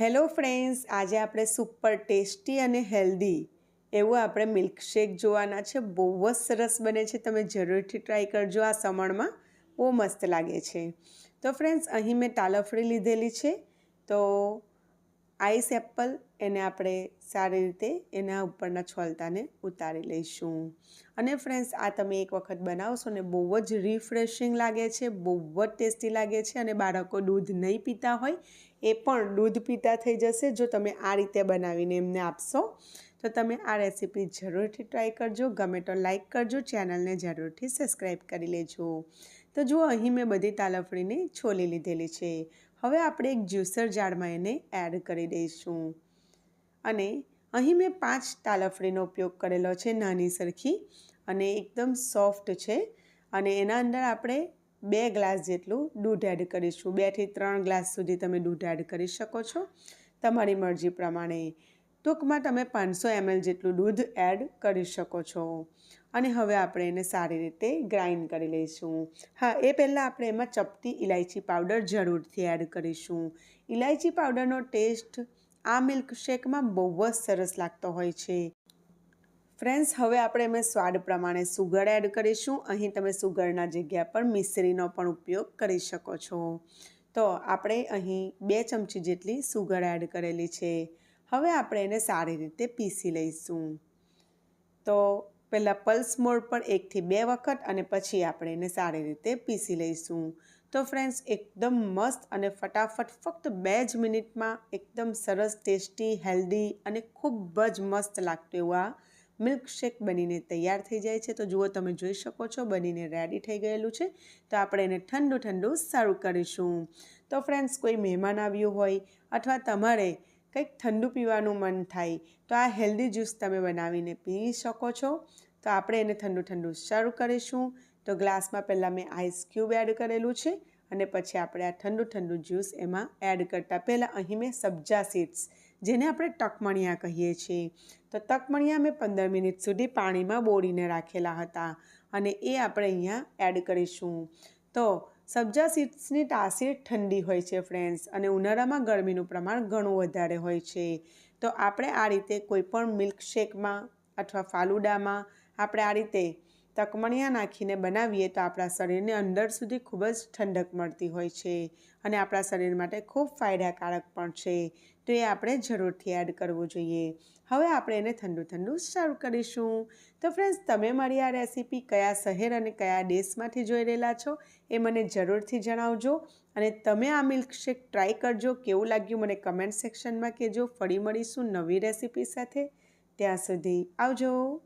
Hello friends, આજે આપણે super tasty અને હેલ્ધી એવું આપણે મિલ્કશેક જોવાના છે. બહુ જ સરસ બને છે. તમે જરૂરથી ટ્રાય કરજો. આ સમણમાં બહુ મસ્ત લાગે છે. તો ફ્રેન્ડ્સ, અહીં મેં તાલફળી લીધેલી છે. તો આઈસ એપલ એને આપણે સારી રીતે એના ઉપરના છોલતાને ઉતારી લઈશું. અને ફ્રેન્ડ્સ આ તમે એક વખત બનાવશો ને બહુ જ રિફ્રેશિંગ લાગે છે, બહુ જ ટેસ્ટી લાગે છે અને બાળકો દૂધ નહીં પીતા હોય એ પણ દૂધ પીતા થઈ જશે. જો તમે આ રીતે બનાવીને એમને આપશો, તો તમે આ રેસીપી જરૂરથી ટ્રાય કરજો. ગમે તો લાઈક કરજો ચેનલને જરૂરથી સબસ્ક્રાઈબ કરી લેજો. તો જુઓ, અહીં મેં બધી તાલફળીને છોલી લીધેલી છે. હવે આપણે એક જ્યુસર જારમાં એને એડ કરી દઈશું. અને અહીં મેં પાંચ તાલફળીનો ઉપયોગ કરેલો છે, નાની સરખી, અને એકદમ સોફ્ટ છે. અને એના અંદર આપણે બે ગ્લાસ જેટલું દૂધ એડ કરીશું. બેથી ત્રણ ગ્લાસ સુધી તમે દૂધ એડ કરી શકો છો, તમારી મરજી પ્રમાણે. ટૂંકમાં તમે પાંચસો એમએલ જેટલું દૂધ એડ કરી શકો છો. અને હવે આપણે એને સારી રીતે ગ્રાઇન્ડ કરી લઈશું. હા, એ પહેલાં આપણે એમાં ચપટી ઇલાયચી પાવડર જરૂરથી એડ કરીશું. ઇલાયચી પાવડરનો ટેસ્ટ આ મિલ્કશેકમાં બહુ જ સરસ લાગતો હોય છે. ફ્રેન્ડ્સ હવે આપણે એમાં સ્વાદ પ્રમાણે સુગર એડ કરીશું. અહીં તમે સુગરના જગ્યા પર મિશ્રીનો પણ ઉપયોગ કરી શકો છો. તો આપણે અહીં બે ચમચી જેટલી સુગર એડ કરેલી છે. હવે આપણે એને સારી રીતે પીસી લઈશું. તો પહેલાં પલ્સ મોડ પર એકથી બે વખત અને પછી આપણે એને સારી રીતે પીસી લઈશું. તો ફ્રેન્ડ્સ, એકદમ મસ્ત અને ફટાફટ ફક્ત બે જ મિનિટમાં એકદમ સરસ ટેસ્ટી, હેલ્ધી અને ખૂબ જ મસ્ત લાગતું એવું આ મિલ્કશેક બનીને તૈયાર થઈ જાય છે. તો જુઓ તમે જોઈ શકો છો, બનીને રેડી થઈ ગયેલું છે. તો આપણે એને ઠંડુ ઠંડુ સર્વ કરીશું. તો ફ્રેન્ડ્સ, કોઈ મહેમાન આવ્યું હોય અથવા તમારે કંઈક ઠંડુ પીવાનું મન થાય, તો આ હેલ્ધી જ્યુસ તમે બનાવીને પી શકો છો. તો આપણે એને ઠંડુ ઠંડુ સર્વ કરીશું. તો ગ્લાસમાં પહેલાં મેં આઈસ ક્યુબ એડ કરેલું છે અને પછી આપણે આ ઠંડુ ઠંડુ જ્યુસ એમાં એડ કરતાં પહેલાં અહીં મેં સબ્જા સીડ્સ, જેને આપણે ટકમણિયા કહીએ છીએ. તો તકમણિયા મેં પંદર મિનિટ સુધી પાણીમાં બોળીને રાખેલા હતા અને એ આપણે અહીંયા એડ કરીશું. તો સબ્જા સીડ્સની તાસીર ઠંડી હોય છે, ફ્રેન્ડ્સ, અને ઉનાળામાં ગરમીનું પ્રમાણ ઘણું વધારે હોય છે. તો આપણે આ રીતે કોઈપણ મિલ્કશેકમાં અથવા ફાલુડામાં આપણે આ રીતે તકમણિયા નાખીને બનાવીએ તો આપણા શરીરને અંદર સુધી ખૂબ જ ઠંડક મળતી હોય છે અને આપણા શરીર માટે ખૂબ ફાયદાકારક પણ છે. તો એ આપણે જરૂરથી એડ કરવું જોઈએ. હવે આપણે એને ઠંડુ ઠંડુ સર્વ કરીશું. તો ફ્રેન્ડ્સ તમે મારી આ રેસીપી કયા શહેર અને કયા દેશમાંથી જોઈ રહેલા છો એ મને જરૂરથી જણાવજો અને તમે આ મિલ્કશેક ટ્રાય કરજો. કેવું લાગ્યું મને કમેન્ટ સેક્શનમાં કહેજો. ફરી મળીશું નવી રેસીપી સાથે. ત્યાં સુધી આવજો.